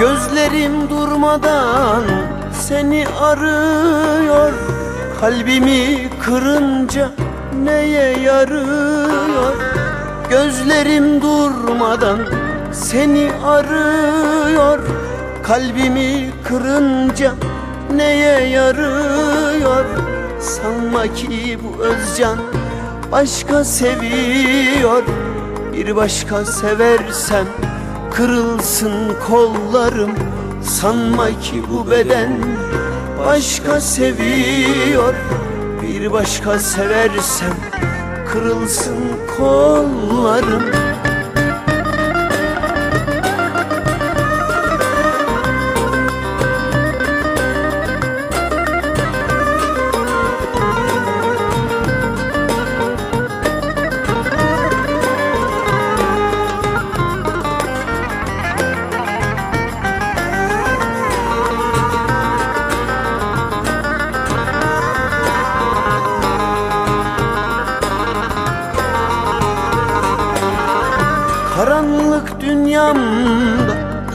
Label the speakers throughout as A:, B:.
A: Gözlerim durmadan seni arıyor. Kalbimi kırınca neye yarıyor? Gözlerim durmadan seni arıyor. Kalbimi kırınca neye yarıyor? Sanma ki bu özcan başka seviyor. Bir başka seversem kırılsın kollarım Sanma ki bu beden başka seviyor. Bir başka seversem kırılsın kollarım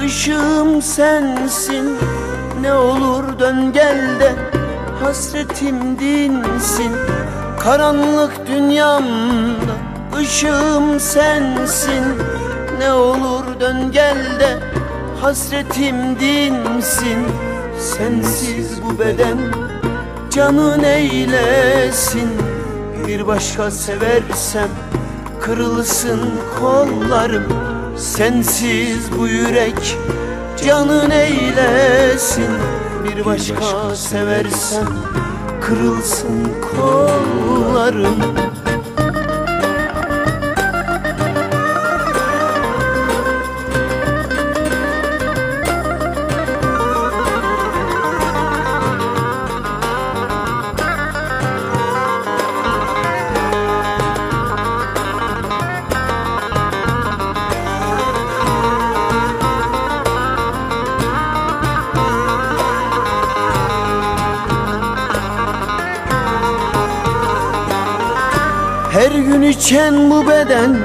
A: ışığım sensin. Ne olur dön gel de hasretim dinsin. Karanlık dünyamda ışığım sensin. Ne olur dön gel de hasretim dinsin. Sensiz bu beden canın eylesin Bir başka seversem Kırılsın kollarım. Sensiz bu yürek Canın eylesin Bir başka seversem Kırılsın kollarım Her gün içen bu beden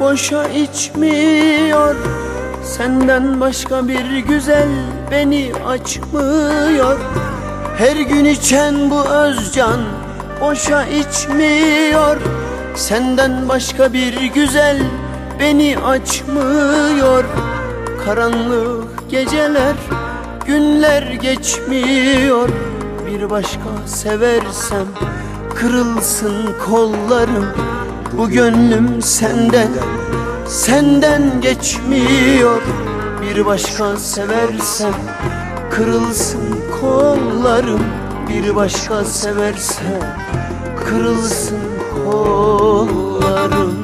A: boşa içmiyor. Senden başka bir güzel beni açmıyor. Her gün içen bu özcan boşa içmiyor. Senden başka bir güzel beni açmıyor. Karanlık geceler günler geçmiyor. Bir başka seversem kırılsın kollarım. Bu gönlüm senden, senden geçmiyor. Bir başka seversem kırılsın kollarım. Bir başka seversem kırılsın kollarım